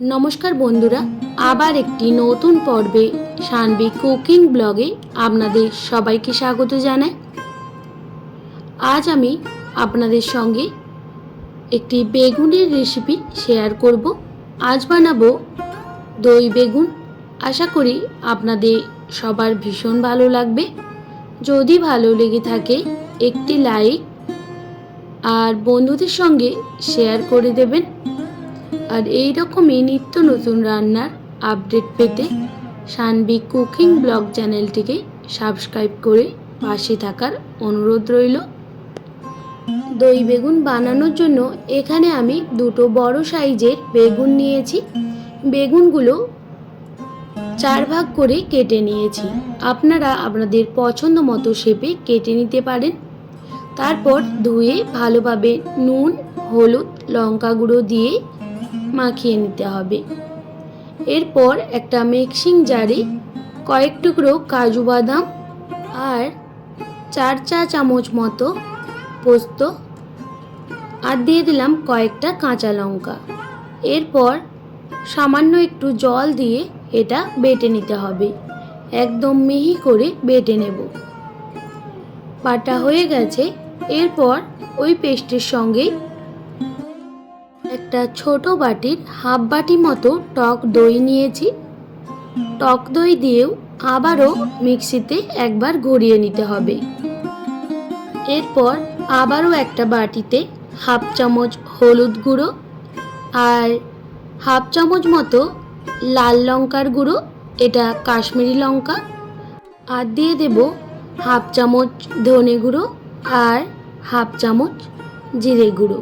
নমস্কার বন্ধুরা, আবার একটি নতুন পর্বে সানবি কুকিং ব্লগে আপনাদের সবাইকে স্বাগত জানাই। আজ আমি আপনাদের সঙ্গে একটি বেগুনের রেসিপি শেয়ার করব। আজ বানাবো দই বেগুন। আশা করি আপনাদের সবার ভীষণ ভালো লাগবে। যদি ভালো লেগে থাকে, একটি লাইক আর বন্ধুদের সঙ্গে শেয়ার করে দেবেন। আর এই রকমই নিত্য নতুন রান্নার আপডেট পেতে সানবি কুকিং ব্লগ চ্যানেলটিকে সাবস্ক্রাইব করে পাশে থাকার অনুরোধ রইল। দই বেগুন বানানোর জন্য এখানে আমি দুটো বড় সাইজের বেগুন নিয়েছি। বেগুনগুলো চার ভাগ করে কেটে নিয়েছি। আপনারা আপনাদের পছন্দ মতো শেপে কেটে নিতে পারেন। তারপর ধুয়ে ভালোভাবে নুন, হলুদ লঙ্কা গুঁড়ো দিয়ে মাখিয়ে নিতে হবে। এরপর একটা মিক্সিং জারে কয়েক টুকরো কাজু বাদাম আর চার চা চামচ মতো পোস্ত আর দিয়ে দিলাম কয়েকটা কাঁচা লঙ্কা। এরপর সামান্য একটু জল দিয়ে এটা বেটে নিতে হবে। একদম মিহি করে বেটে নেব। বাটা হয়ে গেছে। এরপর ওই পেস্টের সঙ্গে একটা ছোট বাটির হাফ বাটি মতো টক দই নিয়েছি। টক দই দিয়েও আবারও মিক্সিতে একবার ঘুরিয়ে নিতে হবে। এরপর আবারও একটা বাটিতে হাফ চামচ হলুদ গুঁড়ো আর হাফ চামচ মতো লাল লঙ্কার গুঁড়ো, এটা কাশ্মীরি লঙ্কা আর দিয়ে দেব হাফ চামচ ধনে গুঁড়ো আর হাফ চামচ জিরে গুঁড়ো।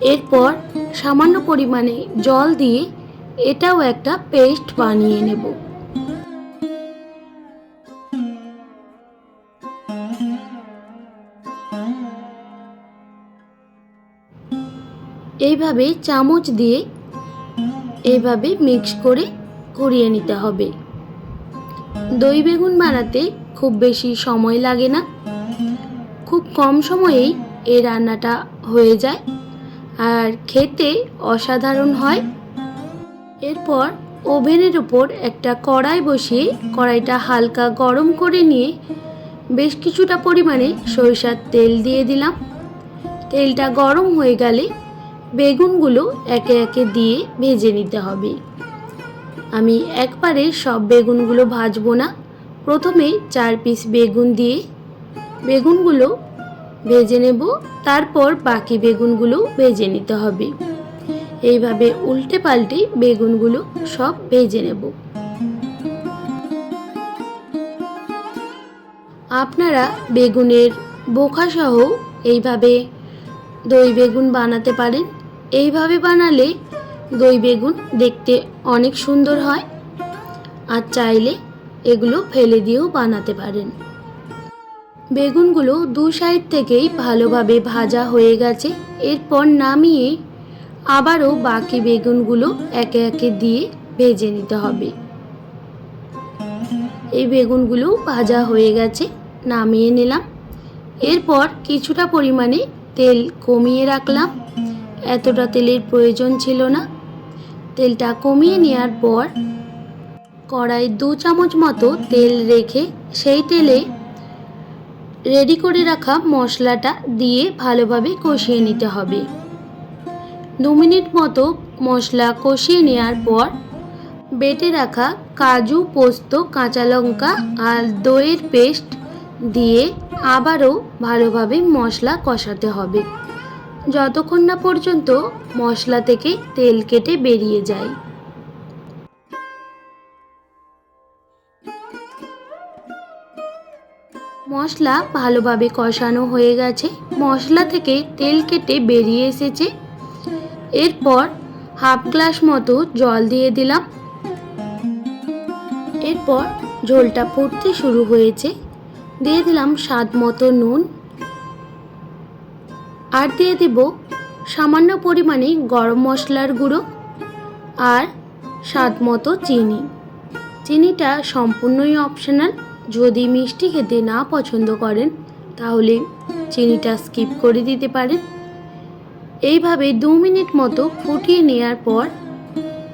এরপর সামান্য পরিমাণে জল দিয়ে এটাও একটা পেস্ট বানিয়ে নেব। এইভাবে চামচ দিয়ে এইভাবে মিক্স করে করিয়ে নিতে হবে। দই বেগুন বানাতে খুব বেশি সময় লাগে না। খুব কম সময়েই এই রান্নাটা হয়ে যায়। আর খেতে অসাধারণ হয়। এরপর ওভেনের উপর একটা কড়াই বসিয়ে কড়াইটা হালকা গরম করে নিয়ে বেশ কিছুটা পরিমাণে সরিষার তেল দিয়ে দিলাম। তেলটা গরম হয়ে গেলে বেগুনগুলো একে একে দিয়ে ভেজে নিতে হবে। আমি একবারে সব বেগুনগুলো ভাজবো না। প্রথমে চার পিস বেগুন দিয়ে বেগুনগুলো ভেজে নেব, তারপর বাকি বেগুনগুলো ভেজে নিতে হবে। এইভাবে উল্টে পাল্টে বেগুনগুলো সব ভেজে নেব। আপনারা বেগুনের বোখাসহ এইভাবে দই বেগুন বানাতে পারেন। এইভাবে বানালে দই বেগুন দেখতে অনেক সুন্দর হয়। আর চাইলে এগুলো ফেলে দিয়েও বানাতে পারেন। বেগুনগুলো দু সাইড থেকেই ভালোভাবে ভাজা হয়ে গেছে। এরপর নামিয়ে আবারও বাকি বেগুনগুলো একে একে দিয়ে ভেজে নিতে হবে। এই বেগুনগুলো ভাজা হয়ে গেছে, নামিয়ে নিলাম। এরপর কিছুটা পরিমাণে তেল কমিয়ে রাখলাম। এতটা তেলের প্রয়োজন ছিল না। তেলটা কমিয়ে নেওয়ার পর কড়াই দু চামচ মতো তেল রেখে সেই তেলে রেডি করে রাখা মশলাটা দিয়ে ভালোভাবে কষিয়ে নিতে হবে। দু মিনিট মতো মশলা কষিয়ে নেওয়ার পর বেটে রাখা কাজু, পোস্ত, কাঁচা লঙ্কা আর দইয়ের পেস্ট দিয়ে আবারও ভালোভাবে মশলা কষাতে হবে। যতক্ষণ না পর্যন্ত মশলা থেকে তেল কেটে বেরিয়ে যায়। মশলা ভালোভাবে কষানো হয়ে গেছে। মশলা থেকে তেল কেটে বেরিয়ে এসেছে। এরপর হাফ গ্লাস মতো জল দিয়ে দিলাম। এরপর ঝোলটা ফুটতে শুরু হয়েছে। দিয়ে দিলাম স্বাদ মতো নুন। আর দিয়ে দেব সামান্য পরিমাণে গরম মশলার গুঁড়ো আর স্বাদ মতো চিনি। চিনিটা সম্পূর্ণই অপশনাল যদি মিষ্টি খেতে না পছন্দ করেন, তাহলে চিনিটা স্কিপ করে দিতে পারেন। এইভাবে দু মিনিট মতো ফুটিয়ে নেওয়ার পর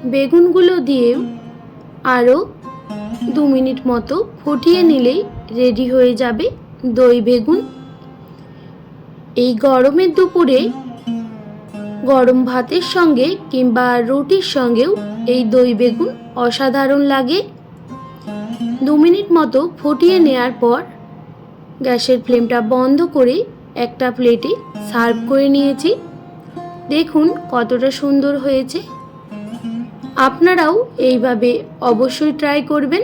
বেগুনগুলো দিয়ে আরও দু মিনিট মতো ফুটিয়ে নিলেই রেডি হয়ে যাবে দই বেগুন। এই গরমের দুপুরে গরম ভাতের সঙ্গে কিংবা রুটির সঙ্গেও এই দই বেগুন অসাধারণ লাগে। দু মিনিট মতো ফুটিয়ে নেওয়ার পর গ্যাসের ফ্লেমটা বন্ধ করে একটা প্লেটে সার্ভ করে নিয়েছি। দেখুন কতটা সুন্দর হয়েছে। আপনারাও এইভাবে অবশ্যই ট্রাই করবেন।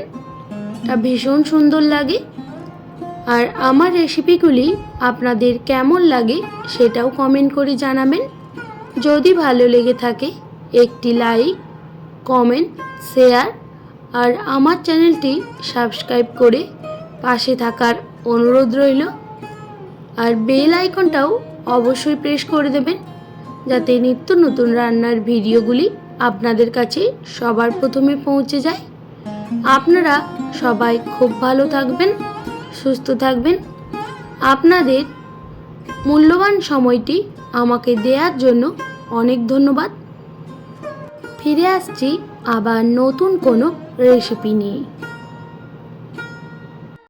তা ভীষণ সুন্দর লাগে। আর আমার রেসিপিগুলি আপনাদের কেমন লাগে সেটাও কমেন্ট করে জানাবেন। যদি ভালো লেগে থাকে, একটি লাইক, কমেন্ট, শেয়ার আর আমার চ্যানেলটি সাবস্ক্রাইব করে পাশে থাকার অনুরোধ রইল। আর বেল আইকনটাও অবশ্যই প্রেস করে দেবেন, যাতে নিত্য নতুন রান্নার ভিডিওগুলি আপনাদের কাছে সবার প্রথমে পৌঁছে যায়। আপনারা সবাই খুব ভালো থাকবেন, সুস্থ থাকবেন। আপনাদের মূল্যবান সময়টি আমাকে দেওয়ার জন্য অনেক ধন্যবাদ। ফিরে আসছি আবার নতুন কোনো রেসিপি নিয়ে